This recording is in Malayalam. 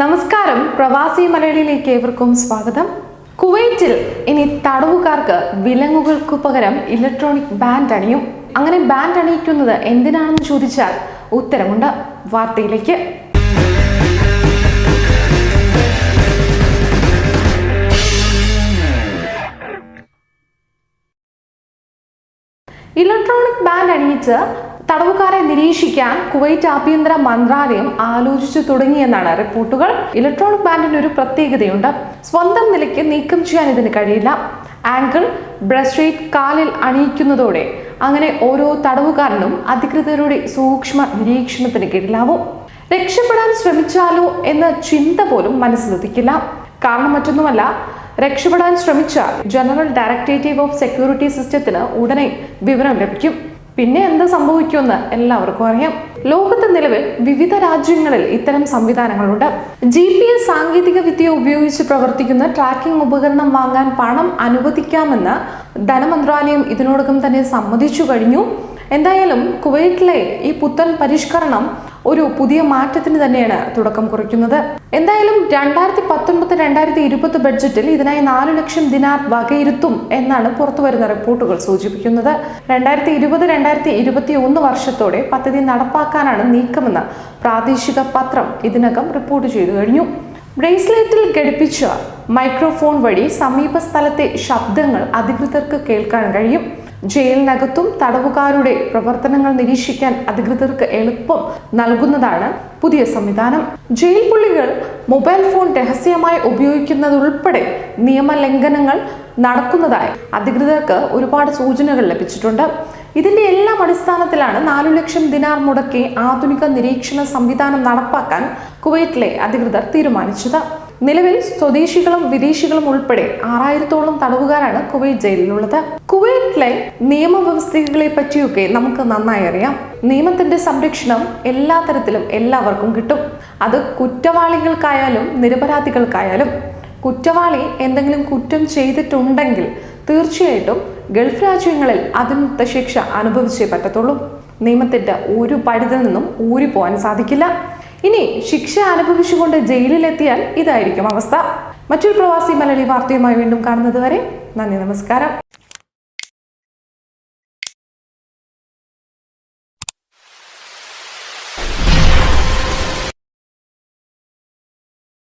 നമസ്കാരം. പ്രവാസി മലയാളിയിലേക്ക് ഏവർക്കും സ്വാഗതം. കുവൈറ്റിൽ ഇനി തടവുകാർക്ക് വിലങ്ങുകൾക്ക് പകരം ഇലക്ട്രോണിക് ബാൻഡ് അണിയും. അങ്ങനെ ബാൻഡ് അണിയിക്കുന്നത് എന്തിനാണെന്ന് ചോദിച്ചാൽ ഉത്തരമുണ്ട് വാർത്തയിലേക്ക്. ഇലക്ട്രോണിക് ബാൻഡ് അണിയിച്ച് തടവുകാരെ നിരീക്ഷിക്കാൻ കുവൈറ്റ് ആഭ്യന്തര മന്ത്രാലയം ആലോചിച്ചു തുടങ്ങിയെന്നാണ് റിപ്പോർട്ടുകൾ. ഇലക്ട്രോണിക് ബാൻഡിന് ഒരു പ്രത്യേകതയുണ്ട്. സ്വന്തം നിലയ്ക്ക് നീക്കം ചെയ്യാൻ ഇതിന് കഴിയില്ല. ആങ്കിൾ ബ്രസ്ട്രേറ്റ് കാലിൽ അണിയിക്കുന്നതോടെ അങ്ങനെ ഓരോ തടവുകാരനും അധികൃതരുടെ സൂക്ഷ്മ നിരീക്ഷണത്തിന് കീഴിലാവും. രക്ഷപ്പെടാൻ ശ്രമിച്ചാലോ എന്ന ചിന്ത പോലും മനസ്സിലുദിക്കില്ല കാരണം മറ്റൊന്നുമല്ല രക്ഷപ്പെടാൻ ശ്രമിച്ചാൽ ജനറൽ ഡയറക്ടറേറ്റീവ് ഓഫ് സെക്യൂരിറ്റി സിസ്റ്റത്തിന് ഉടനെ വിവരം ലഭിക്കും. പിന്നെ എന്ത് സംഭവിക്കുമെന്ന് എല്ലാവർക്കും അറിയാം. ലോകത്ത് നിലവിൽ വിവിധ രാജ്യങ്ങളിൽ ഇത്തരം സംവിധാനങ്ങളുണ്ട്. ജി പി എസ് സാങ്കേതിക വിദ്യ ഉപയോഗിച്ച് പ്രവർത്തിക്കുന്ന ട്രാക്കിംഗ് ഉപകരണം വാങ്ങാൻ പണം അനുവദിക്കാമെന്ന് ധനമന്ത്രാലയം ഇതിനോടകം തന്നെ സമ്മതിച്ചു കഴിഞ്ഞു. എന്തായാലും കുവൈറ്റിലെ ഈ പുത്തൻ പരിഷ്കരണം ഒരു പുതിയ മാറ്റത്തിന് തന്നെയാണ് തുടക്കം കുറിക്കുന്നത്. എന്തായാലും രണ്ടായിരത്തി പത്തൊൻപത് രണ്ടായിരത്തി ഇരുപത് ബഡ്ജറ്റിൽ ഇതിനായി നാല് ലക്ഷം ദിനാർ വകയിരുത്തും എന്നാണ് പുറത്തുവരുന്ന റിപ്പോർട്ടുകൾ സൂചിപ്പിക്കുന്നത്. രണ്ടായിരത്തി ഇരുപത് രണ്ടായിരത്തി ഇരുപത്തി ഒന്ന് വർഷത്തോടെ പദ്ധതി നടപ്പാക്കാനാണ് നീക്കമെന്ന് പ്രാദേശിക പത്രം ഇതിനകം റിപ്പോർട്ട് ചെയ്തു കഴിഞ്ഞു. ബ്രേസ്ലെറ്റിൽ ഘടിപ്പിച്ച മൈക്രോഫോൺ വഴി സമീപ സ്ഥലത്തെ ശബ്ദങ്ങൾ അധികൃതർക്ക് കേൾക്കാൻ കഴിയും. ജയിലിനകത്തും തടവുകാരുടെ പ്രവർത്തനങ്ങൾ നിരീക്ഷിക്കാൻ അധികൃതർക്ക് എളുപ്പം നൽകുന്നതാണ് പുതിയ സംവിധാനം. ജയിൽ പുള്ളികൾ മൊബൈൽ ഫോൺ രഹസ്യമായി ഉപയോഗിക്കുന്നതുൾപ്പെടെ നിയമലംഘനങ്ങൾ നടക്കുന്നതായി അധികൃതർക്ക് ഒരുപാട് സൂചനകൾ ലഭിച്ചിട്ടുണ്ട്. ഇതിന്റെ എല്ലാം അടിസ്ഥാനത്തിലാണ് നാലു ലക്ഷം ദിനാർ മുടക്കി ആധുനിക നിരീക്ഷണ സംവിധാനം നടപ്പാക്കാൻ കുവൈറ്റിലെ അധികൃതർ തീരുമാനിച്ചത്. നിലവിൽ സ്വദേശികളും വിദേശികളും ഉൾപ്പെടെ ആറായിരത്തോളം തടവുകാരാണ് കുവൈറ്റ് ജയിലിലുള്ളത്. കുവൈറ്റിലെ നിയമവ്യവസ്ഥകളെ പറ്റിയൊക്കെ നമുക്ക് നന്നായി അറിയാം. നിയമത്തിന്റെ സംരക്ഷണം എല്ലാ തരത്തിലും എല്ലാവർക്കും കിട്ടും. അത് കുറ്റവാളികൾക്കായാലും നിരപരാധികൾക്കായാലും. കുറ്റവാളി എന്തെങ്കിലും കുറ്റം ചെയ്തിട്ടുണ്ടെങ്കിൽ തീർച്ചയായിട്ടും ഗൾഫ് രാജ്യങ്ങളിൽ അതിനൊത്ത ശിക്ഷ അനുഭവിച്ചേ പറ്റത്തുള്ളൂ. നിയമത്തിന്റെ ഒരു പഴുതിൽ നിന്നും ഊരി പോകാൻ സാധിക്കില്ല. ഇനി ശിക്ഷ അനുഭവിച്ചുകൊണ്ട് ജയിലിലെത്തിയാൽ ഇതായിരിക്കും അവസ്ഥ. മറ്റൊരു പ്രവാസി മലയാളി വാർത്തയുമായി വീണ്ടും കാണുന്നത് വരെ നന്ദി നമസ്കാരം.